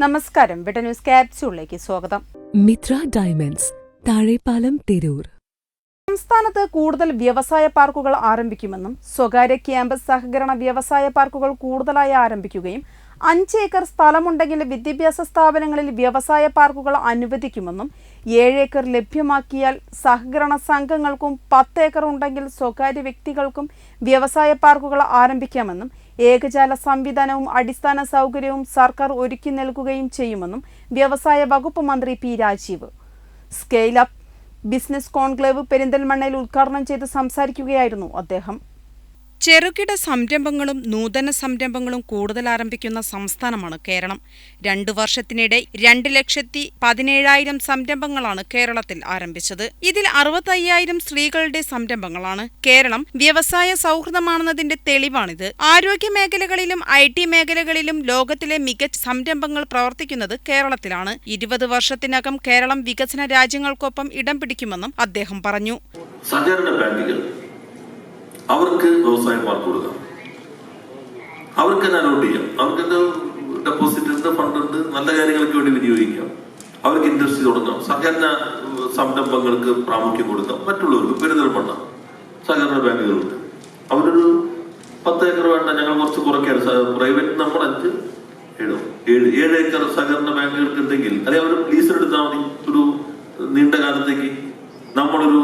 നമസ്കാരം. വിട്ട ന്യൂസ് ക്യാപ്സ്യൂളിലേക്ക് സ്വാഗതം. മിത്ര ഡയമണ്ട്സ് താഴെപ്പാലം തിരൂർ. സംസ്ഥാനത്ത് കൂടുതൽ വ്യവസായ പാർക്കുകൾ ആരംഭിക്കുമെന്നും സ്വകാര്യ ക്യാമ്പസ് സഹകരണ വ്യവസായ പാർക്കുകൾ കൂടുതലായി ആരംഭിക്കുകയും അഞ്ച് ഏക്കർ സ്ഥലമുണ്ടെങ്കിൽ വിദ്യാഭ്യാസ സ്ഥാപനങ്ങളിൽ വ്യവസായ പാർക്കുകൾ അനുവദിക്കുമെന്നും ഏഴ് ഏക്കർ ലഭ്യമാക്കിയാൽ സഹകരണ സംഘങ്ങൾക്കും പത്ത് ഏക്കർ ഉണ്ടെങ്കിൽ സ്വകാര്യ വ്യക്തികൾക്കും വ്യവസായ പാർക്കുകൾ ആരംഭിക്കാമെന്നും ഏകജാല സംവിധാനവും അടിസ്ഥാന സൗകര്യവും സർക്കാർ ഒരുക്കി നൽകുകയും ചെയ്യുമെന്നും വ്യവസായ വകുപ്പ് മന്ത്രി P Rajeev. Scale up business conclave പെരിന്തൽമണ്ണയിൽ ഉദ്ഘാടനം ചെയ്ത് സംസാരിക്കുകയായിരുന്നു അദ്ദേഹം. ചെറുകിട സംരംഭങ്ങളും നൂതന സംരംഭങ്ങളും കൂടുതൽ ആരംഭിക്കുന്ന സംസ്ഥാനമാണ് കേരളം. രണ്ടു വർഷത്തിനിടെ രണ്ട് ലക്ഷത്തി പതിനേഴായിരം സംരംഭങ്ങളാണ് കേരളത്തിൽ ആരംഭിച്ചത്. ഇതിൽ അറുപത്തയ്യായിരം സ്ത്രീകളുടെ സംരംഭങ്ങളാണ്. കേരളം വ്യവസായ സൗഹൃദമാണെന്നതിന്റെ തെളിവാണിത്. ആരോഗ്യ മേഖലകളിലും ഐ ടി മേഖലകളിലും ലോകത്തിലെ മികച്ച സംരംഭങ്ങൾ പ്രവർത്തിക്കുന്നത് കേരളത്തിലാണ്. ഇരുപത് വർഷത്തിനകം കേരളം വികസന രാജ്യങ്ങൾക്കൊപ്പം ഇടം പിടിക്കുമെന്നും അദ്ദേഹം പറഞ്ഞു. അവർക്ക് വ്യവസായം മാർക്ക് കൊടുക്കാം. അവർക്ക് തന്നെ അലോട്ട് ചെയ്യാം. അവർക്ക് എന്താ ഡെപ്പോസിറ്റ് ഉണ്ട് ഫണ്ട് ഉണ്ട് നല്ല കാര്യങ്ങൾക്ക് വേണ്ടി വിനിയോഗിക്കാം. അവർക്ക് ഇൻഡസ്ട്രി തുടങ്ങാം സഹകരണ സംരംഭങ്ങൾക്ക് പ്രാമുഖ്യം കൊടുക്കാം. മറ്റുള്ളവർക്ക് പെരുന്തൽമണ്ണ സഹകരണ ബാങ്കുകളുണ്ട്. അവരൊരു പത്ത് ഏക്കർ വേണ്ട ഞങ്ങൾ കുറച്ച് കുറയ്ക്കാൻ പ്രൈവറ്റ് നമ്മൾ അഞ്ച് ഏഴോ ഏഴ് ഏഴ് ഏക്കർ സഹകരണ ബാങ്കുകൾക്ക് ഉണ്ടെങ്കിൽ അല്ലെങ്കിൽ അവർ ലീസ് എടുത്താൽ മതി. ഒരു നീണ്ട കാലത്തേക്ക് നമ്മളൊരു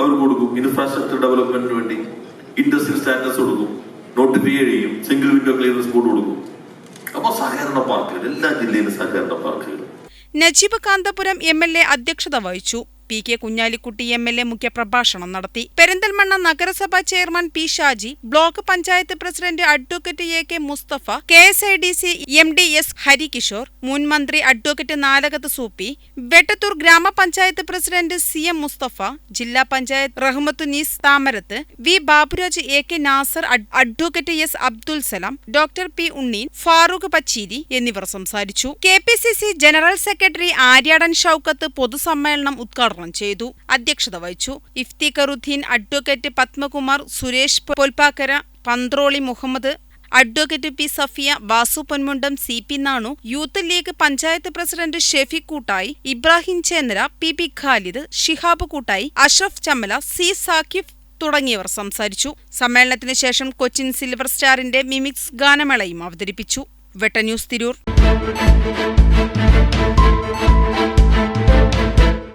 അവർ കൊടുക്കും. ഇൻഫ്രാസ്ട്രക്ചർ ഡെവലപ്മെന്റിന് വേണ്ടി ഇൻഡസ്ട്രിയൽ സ്റ്റാറ്റസ് കൊടുക്കും. നോട്ടിഫൈ ചെയ്യും. സിംഗിൾ വിൻഡോ ക്ലിയറൻസ് ബോർഡ് കൊടുക്കും. അപ്പൊ സഹകരണ പാർക്കുകൾ എല്ലാ ജില്ലയിലും സഹകരണ പാർക്കുകൾ. Najeeb Kanthapuram M L A അധ്യക്ഷത വഹിച്ചു. P K Kunhalikutty M L A മുഖ്യപ്രഭാഷണം നടത്തി. പെരിന്തൽമണ്ണ നഗരസഭാ chairman P Shaji block panchayat president advocate A K Mustafa K S I D C M D S Harikishore മുൻ മന്ത്രി അഡ്വക്കേറ്റ് നാലകത്ത് സൂപ്പി വെട്ടത്തൂർ ഗ്രാമപഞ്ചായത്ത് president C M Mustafa ജില്ലാ panchayat Rahmathunnees Thamarath V Baburaj A K Nasar advocate S Abdul Salam doctor P Unneen Farooq Pacheeri എന്നിവർ സംസാരിച്ചു. K general secretary Aryadan Shoukath പൊതുസമ്മേളനം ഉദ്ഘാടനം ചെയ്തു. അധ്യക്ഷത വഹിച്ചു. Iftikharuddin advocate Padmakumar Suresh Polpakkara Panthroli Muhammad advocate P Safiya Vasu Ponmundam C P Nanu Youth League panchayat president Shafeeq Koottayi Ibrahim Chendra P P Khalid Shihab Koottayi Ashraf Chammala C Sakif തുടങ്ങിയവർ സംസാരിച്ചു. സമ്മേളനത്തിന് ശേഷം Cochin silver സ്റ്റാറിന്റെ mimics ഗാനമേളയും അവതരിപ്പിച്ചു. വെട്ട news Tirur.